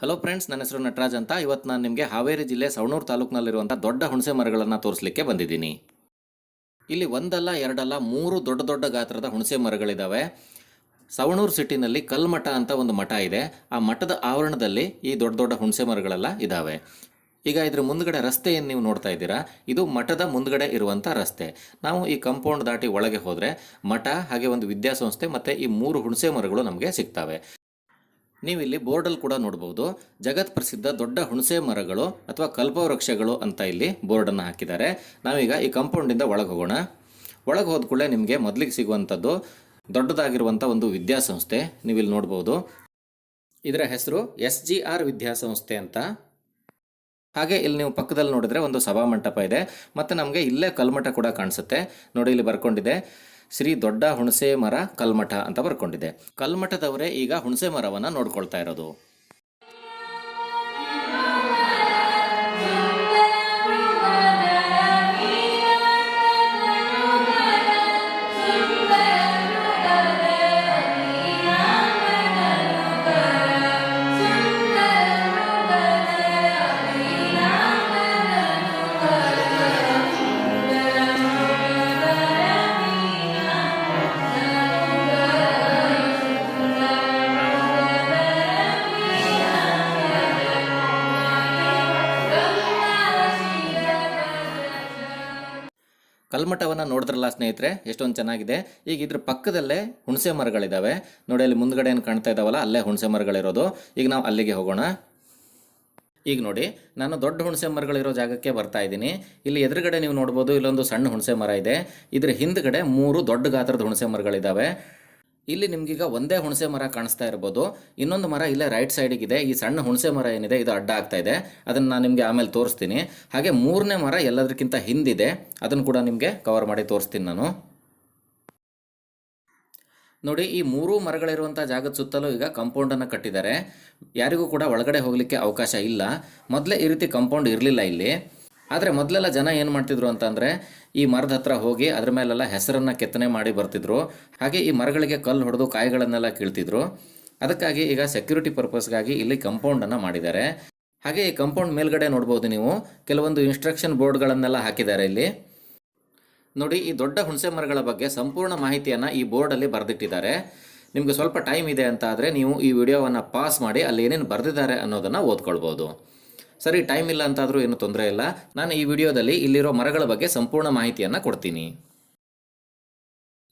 Hello friends ನನ್ನ ಹೆಸರು ನಟರಾಜ್ ಅಂತ. ಇವತ್ತು ನಾನು ನಿಮಗೆ ಹಾವೇರಿ ಜಿಲ್ಲೆ ಸವಣೂರು ತಾಲೂಕಿನಲ್ಲಿರುವಂಥ ದೊಡ್ಡ ಹುಣಸೆ ಮರಗಳನ್ನು ತೋರಿಸಲಿಕ್ಕೆ ಬಂದಿದ್ದೀನಿ. ಇಲ್ಲಿ ಒಂದಲ್ಲ, ಎರಡಲ್ಲ, ಮೂರು ದೊಡ್ಡ ದೊಡ್ಡ ಗಾತ್ರದ ಹುಣಸೆ ಮರಗಳಿದ್ದಾವೆ ಸವಣೂರು ಸಿಟಿನಲ್ಲಿ ಕಲ್ಮಠ ಅಂತ ಒಂದು ಮಠ ಇದೆ. ಆ ಮಠದ ಆವರಣದಲ್ಲಿ ಈ ದೊಡ್ಡ ದೊಡ್ಡ ಹುಣಸೆ ಮರಗಳೆಲ್ಲ ಇದ್ದಾವೆ ಈಗ ಇದ್ರ ಮುಂದ್ಗಡೆ ರಸ್ತೆಯನ್ನು ನೀವು ನೋಡ್ತಾ ಇದ್ದೀರಾ? ಇದು ಮಠದ ಮುಂದ್ಗಡೆ ಇರುವಂಥ ರಸ್ತೆ. ನಾವು ಈ ಕಂಪೌಂಡ್ ದಾಟಿ ಒಳಗೆ ಹೋದರೆ ಮಠ, ಹಾಗೆ ಒಂದು ವಿದ್ಯಾಸಂಸ್ಥೆ ಮತ್ತು ಈ ಮೂರು ಹುಣಸೆ ಮರಗಳು ನಮಗೆ ಸಿಗ್ತವೆ. ನೀವು ಇಲ್ಲಿ ಬೋರ್ಡಲ್ಲಿ ಕೂಡ ನೋಡಬಹುದು ಜಗತ್ ಪ್ರಸಿದ್ಧ ದೊಡ್ಡ ಹುಣಸೆ ಮರಗಳು ಅಥವಾ ಕಲ್ಪವೃಕ್ಷಗಳು ಅಂತ ಇಲ್ಲಿ ಬೋರ್ಡನ್ನು ಹಾಕಿದ್ದಾರೆ. ನಾವೀಗ ಈ ಕಾಂಪೌಂಡಿಂದ ಒಳಗೆ ಹೋಗೋಣ. ಒಳಗೆ ಹೋದ ಕೂಡಲೇ ನಿಮಗೆ ಮೊದಲಿಗೆ ಸಿಗುವಂಥದ್ದು ದೊಡ್ಡದಾಗಿರುವಂಥ ಒಂದು ವಿದ್ಯಾಸಂಸ್ಥೆ ನೀವು ಇಲ್ಲಿ ನೋಡ್ಬೋದು. ಇದರ ಹೆಸರು ಎಸ್ ಜಿ ಆರ್ ವಿದ್ಯಾಸಂಸ್ಥೆ ಅಂತ. ಹಾಗೆ ಇಲ್ಲಿ ನೀವು ಪಕ್ಕದಲ್ಲಿ ನೋಡಿದ್ರೆ ಒಂದು ಸಭಾಮಂಟಪ ಇದೆ. ಮತ್ತು ನಮಗೆ ಇಲ್ಲೇ ಕಲ್ಮಠ ಕೂಡ ಕಾಣಿಸುತ್ತೆ. ನೋಡಿ, ಇಲ್ಲಿ ಬರ್ಕೊಂಡಿದೆ. ಶ್ರೀ ದೊಡ್ಡ ಹುಣಸೆ ಮರ ಕಲ್ಮಠ ಅಂತ ಬರ್ಕೊಂಡಿದೆ. ಕಲ್ಮಠದವರೇ ಈಗ ಹುಣಸೆ ಮರವನ್ನು ನೋಡ್ಕೊಳ್ತಾ ಇರೋದು. ಕಲ್ಮಠವನ್ನು ನೋಡಿದ್ರಲ್ಲ ಸ್ನೇಹಿತರೆ? ಎಷ್ಟೊಂದು ಚೆನ್ನಾಗಿದೆ. ಈಗ ಇದ್ರ ಪಕ್ಕದಲ್ಲೇ ಹುಣಸೆ ಮರಗಳಿದ್ದಾವೆ ನೋಡಿ, ಅಲ್ಲಿ ಮುಂದ್ಗಡೆ ಏನು ಕಾಣ್ತಾ ಇದ್ದಾವಲ್ಲ ಅಲ್ಲೇ ಹುಣಸೆ ಮರಗಳಿರೋದು. ಈಗ ನಾವು ಅಲ್ಲಿಗೆ ಹೋಗೋಣ. ಈಗ ನೋಡಿ, ನಾನು ದೊಡ್ಡ ಹುಣಸೆ ಮರಗಳಿರೋ ಜಾಗಕ್ಕೆ ಬರ್ತಾ ಇದ್ದೀನಿ. ಇಲ್ಲಿ ಎದುರುಗಡೆ ನೀವು ನೋಡ್ಬೋದು ಇಲ್ಲೊಂದು ಸಣ್ಣ ಹುಣಸೆ ಮರ ಇದೆ. ಇದ್ರ ಹಿಂದ್ಗಡೆ ಮೂರು ದೊಡ್ಡ ಗಾತ್ರದ ಹುಣಸೆ ಮರಗಳಿದ್ದಾವೆ ಇಲ್ಲಿ ನಿಮ್ಗೀಗ ಒಂದೇ ಹುಣಸೆ ಮರ ಕಾಣಿಸ್ತಾ ಇರ್ಬೋದು. ಇನ್ನೊಂದು ಮರ ಇಲ್ಲೇ ರೈಟ್ ಸೈಡಿಗಿದೆ ಈ ಸಣ್ಣ ಹುಣಸೆ ಮರ ಏನಿದೆ, ಇದು ಅಡ್ಡ ಆಗ್ತಾ ಇದೆ. ಅದನ್ನು ನಾನು ನಿಮಗೆ ಆಮೇಲೆ ತೋರಿಸ್ತೀನಿ. ಹಾಗೆ ಮೂರನೇ ಮರ ಎಲ್ಲದಕ್ಕಿಂತ ಹಿಂದಿದೆ. ಅದನ್ನು ಕೂಡ ನಿಮಗೆ ಕವರ್ ಮಾಡಿ ತೋರಿಸ್ತೀನಿ ನಾನು. ನೋಡಿ, ಈ ಮೂರೂ ಮರಗಳಿರುವಂಥ ಜಾಗದ ಸುತ್ತಲೂ ಈಗ ಕಂಪೌಂಡನ್ನು ಕಟ್ಟಿದ್ದಾರೆ. ಯಾರಿಗೂ ಕೂಡ ಒಳಗಡೆ ಹೋಗಲಿಕ್ಕೆ ಅವಕಾಶ ಇಲ್ಲ. ಮೊದಲೇ ಈ ರೀತಿ ಕಾಂಪೌಂಡ್ ಇರಲಿಲ್ಲ ಇಲ್ಲಿ. ಆದರೆ ಮೊದಲೆಲ್ಲ ಜನ ಏನು ಮಾಡ್ತಿದ್ರು ಅಂತಂದರೆ ಈ ಮರದ ಹತ್ರ ಹೋಗಿ ಅದ್ರ ಮೇಲೆಲ್ಲ ಹೆಸರನ್ನು ಕೆತ್ತನೆ ಮಾಡಿ ಬರ್ತಿದ್ರು. ಹಾಗೆ ಈ ಮರಗಳಿಗೆ ಕಲ್ಲು ಹೊಡೆದು ಕಾಯಿಗಳನ್ನೆಲ್ಲ ಕೀಳ್ತಿದ್ರು. ಅದಕ್ಕಾಗಿ ಈಗ ಸೆಕ್ಯೂರಿಟಿ ಪರ್ಪಸ್ಗಾಗಿ ಇಲ್ಲಿ ಕಂಪೌಂಡನ್ನು ಮಾಡಿದ್ದಾರೆ. ಹಾಗೆ ಈ ಕಂಪೌಂಡ್ ಮೇಲ್ಗಡೆ ನೋಡ್ಬೋದು ನೀವು. ಕೆಲವೊಂದು ಇನ್ಸ್ಟ್ರಕ್ಷನ್ ಬೋರ್ಡ್ಗಳನ್ನೆಲ್ಲ ಹಾಕಿದ್ದಾರೆ ಇಲ್ಲಿ. ನೋಡಿ, ಈ ದೊಡ್ಡ ಹುಣಸೆ ಮರಗಳ ಬಗ್ಗೆ ಸಂಪೂರ್ಣ ಮಾಹಿತಿಯನ್ನು ಈ ಬೋರ್ಡಲ್ಲಿ ಬರೆದಿಟ್ಟಿದ್ದಾರೆ. ನಿಮಗೆ ಸ್ವಲ್ಪ ಟೈಮ್ ಇದೆ ಅಂತ ಆದರೆ ನೀವು ಈ ವಿಡಿಯೋವನ್ನು ಪಾಸ್ ಮಾಡಿ ಅಲ್ಲಿ ಏನೇನು ಬರೆದಿದ್ದಾರೆ ಅನ್ನೋದನ್ನು ಓದ್ಕೊಳ್ಬೋದು. ಸರಿ ಟೈಮ್ ಇಲ್ಲ ಅಂತಾದರೂ ಏನು ತೊಂದರೆ ಇಲ್ಲ. ನಾನು ಈ ವಿಡಿಯೋದಲ್ಲಿ ಇಲ್ಲಿರೋ ಮರಗಳ ಬಗ್ಗೆ ಸಂಪೂರ್ಣ ಮಾಹಿತಿಯನ್ನು ಕೊಡ್ತೀನಿ.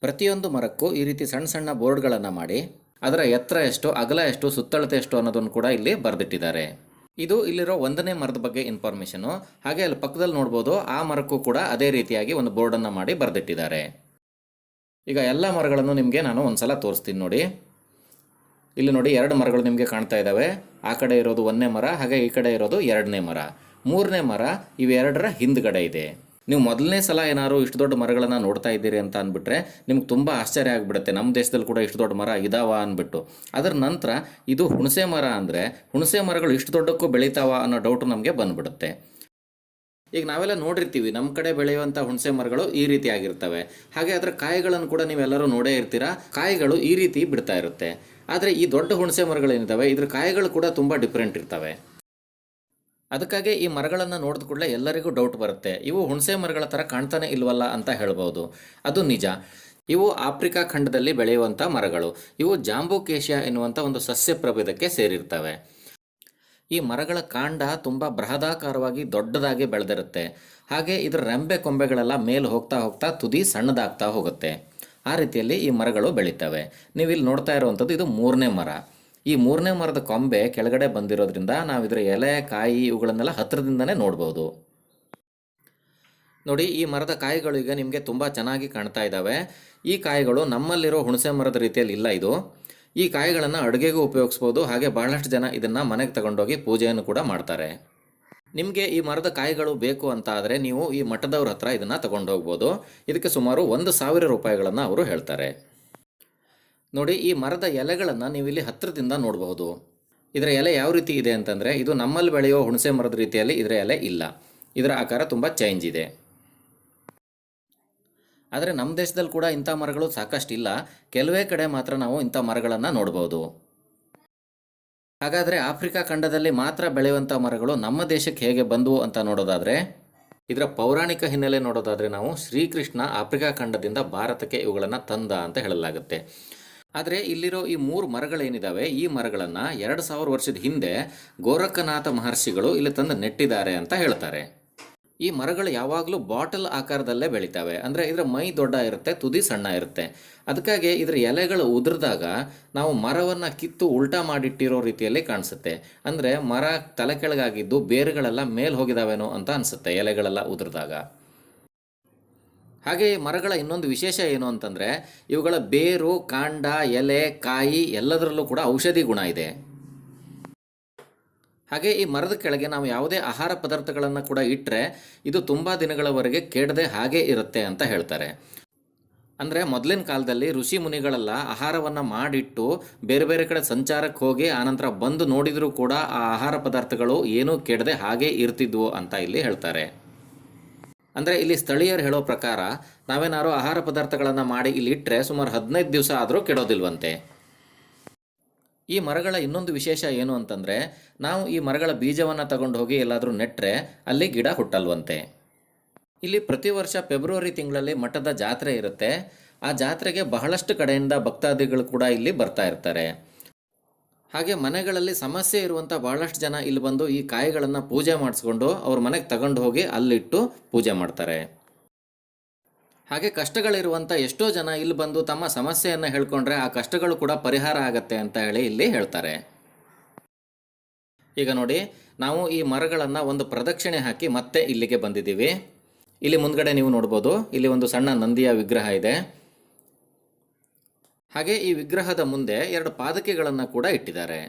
ಪ್ರತಿಯೊಂದು ಮರಕ್ಕೂ ಈ ರೀತಿ ಸಣ್ಣ ಸಣ್ಣ ಬೋರ್ಡ್ಗಳನ್ನು ಮಾಡಿ, ಅದರ ಎತ್ತರ ಎಷ್ಟು, ಅಗಲ ಎಷ್ಟು, ಸುತ್ತಳತೆ ಎಷ್ಟು ಅನ್ನೋದನ್ನು ಕೂಡ ಇಲ್ಲಿ ಬರೆದಿಟ್ಟಿದ್ದಾರೆ. ಇದು ಇಲ್ಲಿರೋ ಒಂದನೇ ಮರದ ಬಗ್ಗೆ ಇನ್ಫಾರ್ಮೇಷನು ಹಾಗೆ ಅಲ್ಲಿ ಪಕ್ಕದಲ್ಲಿ ನೋಡ್ಬೋದು, ಆ ಮರಕ್ಕೂ ಕೂಡ ಅದೇ ರೀತಿಯಾಗಿ ಒಂದು ಬೋರ್ಡನ್ನು ಮಾಡಿ ಬರೆದಿಟ್ಟಿದ್ದಾರೆ. ಈಗ ಎಲ್ಲ ಮರಗಳನ್ನು ನಿಮಗೆ ನಾನು ಒಂದು ಸಲ ತೋರಿಸ್ತೀನಿ ನೋಡಿ. ಇಲ್ಲಿ ನೋಡಿ ಎರಡು ಮರಗಳು ನಿಮಗೆ ಕಾಣ್ತಾ ಇದ್ದಾವೆ ಆ ಕಡೆ ಇರೋದು ಒಂದನೇ ಮರ, ಹಾಗೆ ಈ ಕಡೆ ಇರೋದು ಎರಡನೇ ಮರ. ಮೂರನೇ ಮರ, ಇವೆರಡರ ಹಿಂದ್ಗಡೆ ಇದೆ. ನೀವು ಮೊದಲನೇ ಸಲ ಏನಾದ್ರು ಇಷ್ಟು ದೊಡ್ಡ ಮರಗಳನ್ನು ನೋಡ್ತಾ ಇದ್ದೀರಿ ಅಂತ ಅಂದ್ಬಿಟ್ರೆ ನಿಮ್ಗೆ ತುಂಬ ಆಶ್ಚರ್ಯ ಆಗಿಬಿಡುತ್ತೆ. ನಮ್ಮ ದೇಶದಲ್ಲಿ ಕೂಡ ಇಷ್ಟು ದೊಡ್ಡ ಮರ ಇದಾವ ಅಂದ್ಬಿಟ್ಟು. ಅದರ ನಂತರ ಇದು ಹುಣಸೆ ಮರ ಅಂದರೆ ಹುಣಸೆ ಮರಗಳು ಇಷ್ಟು ದೊಡ್ಡಕ್ಕೂ ಬೆಳೀತಾವ ಅನ್ನೋ ಡೌಟು ನಮಗೆ ಬಂದ್ಬಿಡುತ್ತೆ. ಈಗ ನಾವೆಲ್ಲ ನೋಡಿರ್ತೀವಿ ನಮ್ಮ ಕಡೆ ಬೆಳೆಯುವಂಥ ಹುಣಸೆ ಮರಗಳು ಈ ರೀತಿ ಆಗಿರ್ತವೆ. ಹಾಗೆ ಅದರ ಕಾಯಿಗಳನ್ನು ಕೂಡ ನೀವೆಲ್ಲರೂ ನೋಡೇ ಇರ್ತೀರಾ? ಕಾಯಿಗಳು ಈ ರೀತಿ ಬಿಡ್ತಾ ಇರುತ್ತೆ. ಆದರೆ ಈ ದೊಡ್ಡ ಹುಣಸೆ ಮರಗಳೇನಿದ್ದಾವೆ, ಇದ್ರ ಕಾಯಿಗಳು ಕೂಡ ತುಂಬ ಡಿಫ್ರೆಂಟ್ ಇರ್ತವೆ. ಅದಕ್ಕಾಗಿ ಈ ಮರಗಳನ್ನು ನೋಡಿದ ಕೂಡಲೇ ಎಲ್ಲರಿಗೂ ಡೌಟ್ ಬರುತ್ತೆ. ಇವು ಹುಣಸೆ ಮರಗಳ ಥರ ಕಾಣ್ತಾನೆ ಇಲ್ವಲ್ಲ ಅಂತ ಹೇಳ್ಬೋದು. ಅದು ನಿಜ. ಇವು ಆಫ್ರಿಕಾ ಖಂಡದಲ್ಲಿ ಬೆಳೆಯುವಂಥ ಮರಗಳು. ಇವು ಜಾಂಬೂಕೇಶಿಯಾ ಎನ್ನುವಂಥ ಒಂದು ಸಸ್ಯ ಪ್ರಭೇದಕ್ಕೆ ಸೇರಿರ್ತವೆ. ಈ ಮರಗಳ ಕಾಂಡ ತುಂಬ ಬೃಹದಾಕಾರವಾಗಿ ದೊಡ್ಡದಾಗಿ ಬೆಳೆದಿರುತ್ತೆ. ಹಾಗೆ ಇದರ ರೆಂಬೆ ಕೊಂಬೆಗಳೆಲ್ಲ ಮೇಲೆ ಹೋಗ್ತಾ ಹೋಗ್ತಾ ತುದಿ ಸಣ್ಣದಾಗ್ತಾ ಹೋಗುತ್ತೆ. ಆ ರೀತಿಯಲ್ಲಿ ಈ ಮರಗಳು ಬೆಳೀತವೆ. ನೀವು ಇಲ್ಲಿ ನೋಡ್ತಾ ಇರುವಂಥದ್ದು ಇದು ಮೂರನೇ ಮರ. ಈ ಮೂರನೇ ಮರದ ಕೊಂಬೆ ಕೆಳಗಡೆ ಬಂದಿರೋದ್ರಿಂದ ನಾವು ಇದರ ಎಲೆ, ಕಾಯಿ ಇವುಗಳನ್ನೆಲ್ಲ ಹತ್ತಿರದಿಂದನೇ ನೋಡ್ಬೋದು. ನೋಡಿ, ಈ ಮರದ ಕಾಯಿಗಳು ಈಗ ನಿಮಗೆ ತುಂಬ ಚೆನ್ನಾಗಿ ಕಾಣ್ತಾ ಇದ್ದಾವೆ ಈ ಕಾಯಿಗಳು ನಮ್ಮಲ್ಲಿರೋ ಹುಣಸೆ ಮರದ ರೀತಿಯಲ್ಲಿ ಇಲ್ಲ ಇದು. ಈ ಕಾಯಿಗಳನ್ನು ಅಡುಗೆಗೂ ಉಪಯೋಗಿಸ್ಬೋದು. ಹಾಗೆ ಬಹಳಷ್ಟು ಜನ ಇದನ್ನು ಮನೆಗೆ ತಗೊಂಡೋಗಿ ಪೂಜೆಯನ್ನು ಕೂಡ ಮಾಡ್ತಾರೆ. ನಿಮಗೆ ಈ ಮರದ ಕಾಯಿಗಳು ಬೇಕು ಅಂತ ಆದರೆ ನೀವು ಈ ಮಠದವ್ರ ಹತ್ರ ಇದನ್ನು ತಗೊಂಡು ಹೋಗ್ಬೋದು. ಇದಕ್ಕೆ ಸುಮಾರು ಒಂದು ಸಾವಿರ ರೂಪಾಯಿಗಳನ್ನು ಅವರು ಹೇಳ್ತಾರೆ. ನೋಡಿ, ಈ ಮರದ ಎಲೆಗಳನ್ನು ನೀವು ಇಲ್ಲಿ ಹತ್ತಿರದಿಂದ ನೋಡಬಹುದು ಇದರ ಎಲೆ ಯಾವ ರೀತಿ ಇದೆ ಅಂತಂದರೆ, ಇದು ನಮ್ಮಲ್ಲಿ ಬೆಳೆಯುವ ಹುಣಸೆ ಮರದ ರೀತಿಯಲ್ಲಿ ಇದರ ಎಲೆ ಇಲ್ಲ. ಇದರ ಆಕಾರ ತುಂಬ ಚೇಂಜ್ ಇದೆ. ಆದರೆ ನಮ್ಮ ದೇಶದಲ್ಲಿ ಕೂಡ ಇಂಥ ಮರಗಳು ಸಾಕಷ್ಟು ಇಲ್ಲ ಕೆಲವೇ ಕಡೆ ಮಾತ್ರ ನಾವು ಇಂಥ ಮರಗಳನ್ನು ನೋಡ್ಬೋದು. ಹಾಗಾದರೆ ಆಫ್ರಿಕಾ ಖಂಡದಲ್ಲಿ ಮಾತ್ರ ಬೆಳೆಯುವಂಥ ಮರಗಳು ನಮ್ಮ ದೇಶಕ್ಕೆ ಹೇಗೆ ಬಂದವು ಅಂತ ನೋಡೋದಾದರೆ, ಇದರ ಪೌರಾಣಿಕ ಹಿನ್ನೆಲೆ ನೋಡೋದಾದರೆ ನಾವು ಶ್ರೀಕೃಷ್ಣ ಆಫ್ರಿಕಾ ಖಂಡದಿಂದ ಭಾರತಕ್ಕೆ ಇವುಗಳನ್ನು ತಂದ ಅಂತ ಹೇಳಲಾಗುತ್ತೆ. ಆದರೆ ಇಲ್ಲಿರೋ ಈ ಮೂರು ಮರಗಳೇನಿದ್ದಾವೆ ಈ ಮರಗಳನ್ನು ಎರಡು ಸಾವಿರ ವರ್ಷದ ಹಿಂದೆ ಗೋರಖನಾಥ ಮಹರ್ಷಿಗಳು ಇಲ್ಲಿ ತಂದು ನೆಟ್ಟಿದ್ದಾರೆ ಅಂತ ಹೇಳ್ತಾರೆ. ಈ ಮರಗಳು ಯಾವಾಗಲೂ ಬಾಟಲ್ ಆಕಾರದಲ್ಲೇ ಬೆಳಿತಾವೆ. ಅಂದರೆ ಇದರ ಮೈ ದೊಡ್ಡ ಇರುತ್ತೆ, ತುದಿ ಸಣ್ಣ ಇರುತ್ತೆ. ಅದಕ್ಕಾಗಿ ಇದರ ಎಲೆಗಳು ಉದುರಿದಾಗ ನಾವು ಮರವನ್ನು ಕಿತ್ತು ಉಲ್ಟಾ ಮಾಡಿಟ್ಟಿರೋ ರೀತಿಯಲ್ಲಿ ಕಾಣಿಸುತ್ತೆ. ಅಂದರೆ ಮರ ತಲೆ ಕೆಳಗಾಗಿದ್ದು ಬೇರುಗಳೆಲ್ಲ ಮೇಲೆ ಹೋಗಿದಾವೇನೋ ಅಂತ ಅನಿಸುತ್ತೆ ಎಲೆಗಳೆಲ್ಲ ಉದುರಿದಾಗ. ಹಾಗೆ ಮರಗಳ ಇನ್ನೊಂದು ವಿಶೇಷ ಏನು ಅಂತಂದರೆ ಇವುಗಳ ಬೇರು, ಕಾಂಡ, ಎಲೆ, ಕಾಯಿ ಎಲ್ಲದರಲ್ಲೂ ಕೂಡ ಔಷಧಿ ಗುಣ ಇದೆ. ಹಾಗೆ ಈ ಮರದ ಕೆಳಗೆ ನಾವು ಯಾವುದೇ ಆಹಾರ ಪದಾರ್ಥಗಳನ್ನು ಕೂಡ ಇಟ್ಟರೆ ಇದು ತುಂಬ ದಿನಗಳವರೆಗೆ ಕೆಡದೆ ಹಾಗೆ ಇರುತ್ತೆ ಅಂತ ಹೇಳ್ತಾರೆ. ಅಂದರೆ ಮೊದಲಿನ ಕಾಲದಲ್ಲಿ ಋಷಿ ಮುನಿಗಳೆಲ್ಲ ಆಹಾರವನ್ನು ಮಾಡಿಟ್ಟು ಬೇರೆ ಬೇರೆ ಕಡೆ ಸಂಚಾರಕ್ಕೆ ಹೋಗಿ ಆನಂತರ ಬಂದು ನೋಡಿದರೂ ಕೂಡ ಆ ಆಹಾರ ಪದಾರ್ಥಗಳು ಏನೂ ಕೆಡದೆ ಹಾಗೆ ಇರ್ತಿದ್ವು ಅಂತ ಇಲ್ಲಿ ಹೇಳ್ತಾರೆ. ಅಂದರೆ ಇಲ್ಲಿ ಸ್ಥಳೀಯರು ಹೇಳೋ ಪ್ರಕಾರ ನಾವೇನಾದ್ರೂ ಆಹಾರ ಪದಾರ್ಥಗಳನ್ನು ಮಾಡಿ ಇಲ್ಲಿ ಇಟ್ಟರೆ ಸುಮಾರು ಹದಿನೈದು ದಿವಸ ಆದರೂ ಕೆಡೋದಿಲ್ವಂತೆ. ಈ ಮರಗಳ ಇನ್ನೊಂದು ವಿಶೇಷ ಏನು ಅಂತಂದರೆ, ನಾವು ಈ ಮರಗಳ ಬೀಜವನ್ನು ತಗೊಂಡು ಹೋಗಿ ಎಲ್ಲಾದರೂ ನೆಟ್ಟರೆ ಅಲ್ಲಿ ಗಿಡ ಹುಟ್ಟಲ್ವಂತೆ. ಇಲ್ಲಿ ಪ್ರತಿ ವರ್ಷ ಫೆಬ್ರವರಿ ತಿಂಗಳಲ್ಲಿ ಮಠದ ಜಾತ್ರೆ ಇರುತ್ತೆ. ಆ ಜಾತ್ರೆಗೆ ಬಹಳಷ್ಟು ಕಡೆಯಿಂದ ಭಕ್ತಾದಿಗಳು ಕೂಡ ಇಲ್ಲಿ ಬರ್ತಾ ಇರ್ತಾರೆ. ಹಾಗೆ ಮನೆಗಳಲ್ಲಿ ಸಮಸ್ಯೆ ಇರುವಂಥ ಬಹಳಷ್ಟು ಜನ ಇಲ್ಲಿ ಬಂದು ಈ ಕಾಯಿಗಳನ್ನು ಪೂಜೆ ಮಾಡಿಸ್ಕೊಂಡು ಅವ್ರ ಮನೆಗೆ ತಗೊಂಡು ಹೋಗಿ ಅಲ್ಲಿಟ್ಟು ಪೂಜೆ ಮಾಡ್ತಾರೆ. ಹಾಗೆ ಕಷ್ಟಗಳಿರುವಂಥ ಎಷ್ಟೋ ಜನ ಇಲ್ಲಿ ಬಂದು ತಮ್ಮ ಸಮಸ್ಯೆಯನ್ನು ಹೇಳ್ಕೊಂಡ್ರೆ ಆ ಕಷ್ಟಗಳು ಕೂಡ ಪರಿಹಾರ ಆಗತ್ತೆ ಅಂತ ಹೇಳಿ ಇಲ್ಲಿ ಹೇಳ್ತಾರೆ. ಈಗ ನೋಡಿ, ನಾವು ಈ ಮರಗಳನ್ನು ಒಂದು ಪ್ರದಕ್ಷಿಣೆ ಹಾಕಿ ಮತ್ತೆ ಇಲ್ಲಿಗೆ ಬಂದಿದ್ದೀವಿ. ಇಲ್ಲಿ ಮುಂದ್ಗಡೆ ನೀವು ನೋಡ್ಬೋದು, ಇಲ್ಲಿ ಒಂದು ಸಣ್ಣ ನಂದಿಯ ವಿಗ್ರಹ ಇದೆ. ಹಾಗೆ ಈ ವಿಗ್ರಹದ ಮುಂದೆ ಎರಡು ಪಾದಕೆಗಳನ್ನು ಕೂಡ ಇಟ್ಟಿದ್ದಾರೆ.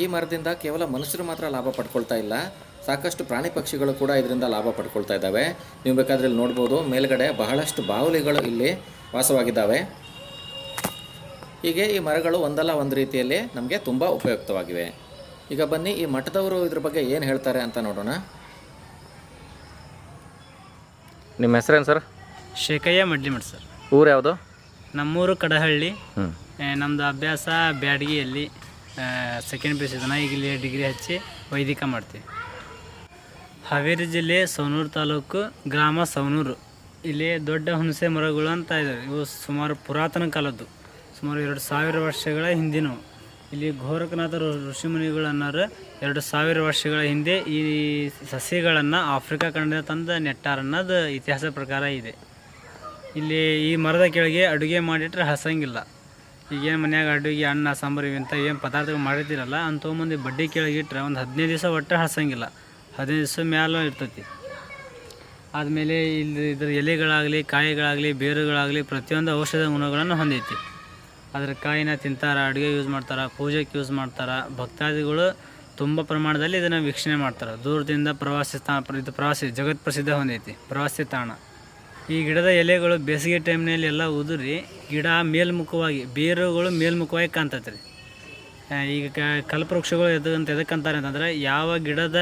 ಈ ಮರದಿಂದ ಕೇವಲ ಮನುಷ್ಯರು ಮಾತ್ರ ಲಾಭ ಪಡ್ಕೊಳ್ತಾ ಇಲ್ಲ ಸಾಕಷ್ಟು ಪ್ರಾಣಿ ಪಕ್ಷಿಗಳು ಕೂಡ ಇದರಿಂದ ಲಾಭ ಪಡ್ಕೊಳ್ತಾ ಇದ್ದಾವೆ. ನೀವು ಬೇಕಾದ್ರೆ ಇಲ್ಲಿ ನೋಡ್ಬೋದು ಮೇಲ್ಗಡೆ ಬಹಳಷ್ಟು ಬಾವಲಿಗಳು ಇಲ್ಲಿ ವಾಸವಾಗಿದ್ದಾವೆ. ಹೀಗೆ ಈ ಮರಗಳು ಒಂದಲ್ಲ ಒಂದು ರೀತಿಯಲ್ಲಿ ನಮಗೆ ತುಂಬ ಉಪಯುಕ್ತವಾಗಿವೆ. ಈಗ ಬನ್ನಿ ಈ ಮಠದವರು ಇದ್ರ ಬಗ್ಗೆ ಏನು ಹೇಳ್ತಾರೆ ಅಂತ ನೋಡೋಣ. ನಿಮ್ಮ ಹೆಸರೇನು ಸರ್? ಶೇಖಯ್ಯ ಮಡ್ಲಿ ಮಠ ಸರ್. ಊರು ಯಾವುದು? ನಮ್ಮೂರು ಕಡಹಳ್ಳಿ. ನಮ್ಮದು ಅಭ್ಯಾಸ ಬ್ಯಾಡಗಿಯಲ್ಲಿ ಸೆಕೆಂಡ್ ಪಿ ಯು ಈಗ ಇಲ್ಲಿ ಡಿಗ್ರಿ ಹಚ್ಚಿ ವೈದಿಕ ಮಾಡ್ತೀವಿ. ಹಾವೇರಿ ಜಿಲ್ಲೆ ಸವನೂರು ತಾಲೂಕು ಗ್ರಾಮ ಸವನೂರು ಇಲ್ಲಿ ದೊಡ್ಡ ಹುಣಸೆ ಮರಗಳು ಅಂತ ಇದ್ದಾವೆ ಇವು ಸುಮಾರು ಪುರಾತನ ಕಾಲದ್ದು. ಸುಮಾರು ಎರಡು ಸಾವಿರ ವರ್ಷಗಳ ಹಿಂದಿನವು. ಇಲ್ಲಿ ಗೋರಖನಾಥ ಋಷಿಮುನಿಗಳು ಅನ್ನೋರು ಎರಡು ಸಾವಿರ ವರ್ಷಗಳ ಹಿಂದೆ ಈ ಸಸ್ಯಗಳನ್ನು ಆಫ್ರಿಕಾ ಖಂಡದ ತಂದ ನೆಟ್ಟಾರ ಅನ್ನೋದು ಇತಿಹಾಸ ಪ್ರಕಾರ ಇದೆ. ಇಲ್ಲಿ ಈ ಮರದ ಕೆಳಗೆ ಅಡುಗೆ ಮಾಡಿಟ್ರೆ ಹಸಂಗಿಲ್ಲ. ಈಗೇನು ಮನ್ಯಾಗ ಅಡುಗೆ, ಅನ್ನ, ಸಾಂಬಾರು ಇವಂಥ ಏನು ಪದಾರ್ಥಗಳು ಮಾಡಿದ್ದಿರಲ್ಲ ಅಂತ ಮಂದಿ ಬಡ್ಡಿ ಕೆಳಗೆ ಇಟ್ಟರೆ ಒಂದು ಹದಿನೈದು ದಿವಸ ಒಟ್ಟು ಹಸಂಗಿಲ್ಲ. ಹದಿನೈದು ದಿವಸ ಮ್ಯಾಲ ಇರ್ತೈತಿ. ಆದಮೇಲೆ ಇಲ್ಲಿ ಇದ್ರ ಎಲೆಗಳಾಗಲಿ, ಕಾಯಿಗಳಾಗಲಿ, ಬೇರುಗಳಾಗಲಿ ಪ್ರತಿಯೊಂದು ಔಷಧ ಗುಣಗಳನ್ನು ಹೊಂದೈತಿ. ಅದ್ರ ಕಾಯಿನ ತಿಂತಾರ, ಅಡುಗೆ ಯೂಸ್ ಮಾಡ್ತಾರೆ, ಪೂಜೆಗೆ ಯೂಸ್ ಮಾಡ್ತಾರೆ, ಭಕ್ತಾದಿಗಳು ತುಂಬ ಪ್ರಮಾಣದಲ್ಲಿ ಇದನ್ನು ವೀಕ್ಷಣೆ ಮಾಡ್ತಾರೆ. ದೂರದಿಂದ ಪ್ರವಾಸಿ ಸ್ಥಾನ ಇದು ಪ್ರವಾಸಿ, ಜಗತ್ ಪ್ರಸಿದ್ಧ ಹೊಂದೈತಿ, ಪ್ರವಾಸಿ ತಾಣ. ಈ ಗಿಡದ ಎಲೆಗಳು ಬೇಸಿಗೆ ಟೈಮ್ನಲ್ಲಿ ಎಲ್ಲ ಉದುರಿ ಗಿಡ ಮೇಲ್ಮುಖವಾಗಿ, ಬೇರುಗಳು ಮೇಲ್ಮುಖವಾಗಿ ಕಾಣ್ತೈತೆ ರೀ ಈಗ ಕಲ್ಪವೃಕ್ಷಗಳು ಎದಕ್ಕಂತ ಎದಕ್ಕಂತಾರೆ ಅಂತಂದರೆ ಯಾವ ಗಿಡದ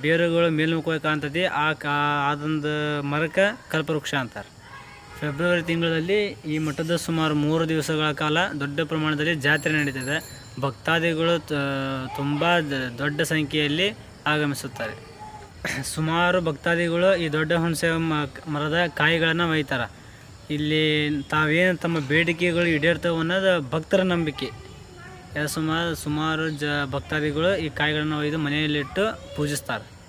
ಬೇರುಗಳು ಮೇಲ್ಮುಖವಾಗಿ ಕಾಣ್ತದೆ. ಆ ಕಾ ಅದೊಂದು ಮರಕ್ಕೆ ಕಲ್ಪವೃಕ್ಷ ಅಂತಾರೆ. ಫೆಬ್ರವರಿ ತಿಂಗಳಲ್ಲಿ ಈ ಮಠದ ಸುಮಾರು ಮೂರು ದಿವಸಗಳ ಕಾಲ ದೊಡ್ಡ ಪ್ರಮಾಣದಲ್ಲಿ ಜಾತ್ರೆ ನಡೀತದೆ. ಭಕ್ತಾದಿಗಳು ತುಂಬ ದೊಡ್ಡ ಸಂಖ್ಯೆಯಲ್ಲಿ ಆಗಮಿಸುತ್ತಾರೆ. ಸುಮಾರು ಭಕ್ತಾದಿಗಳು ಈ ದೊಡ್ಡ ಹುಣಸೆ ಮರದ ಕಾಯಿಗಳನ್ನು ಒಯ್ತಾರೆ. ಇಲ್ಲಿ ತಾವೇನು ತಮ್ಮ ಬೇಡಿಕೆಗಳು ಈಡೇರ್ತವೆ ಅನ್ನೋದು ಭಕ್ತರ ನಂಬಿಕೆ. ಸುಮಾರು ಸುಮಾರು ಜ ಭಕ್ತಾದಿಗಳು ಈ ಕಾಯಿಗಳನ್ನು ಒಯ್ದು ಮನೆಯಲ್ಲಿಟ್ಟು ಪೂಜಿಸ್ತಾರೆ.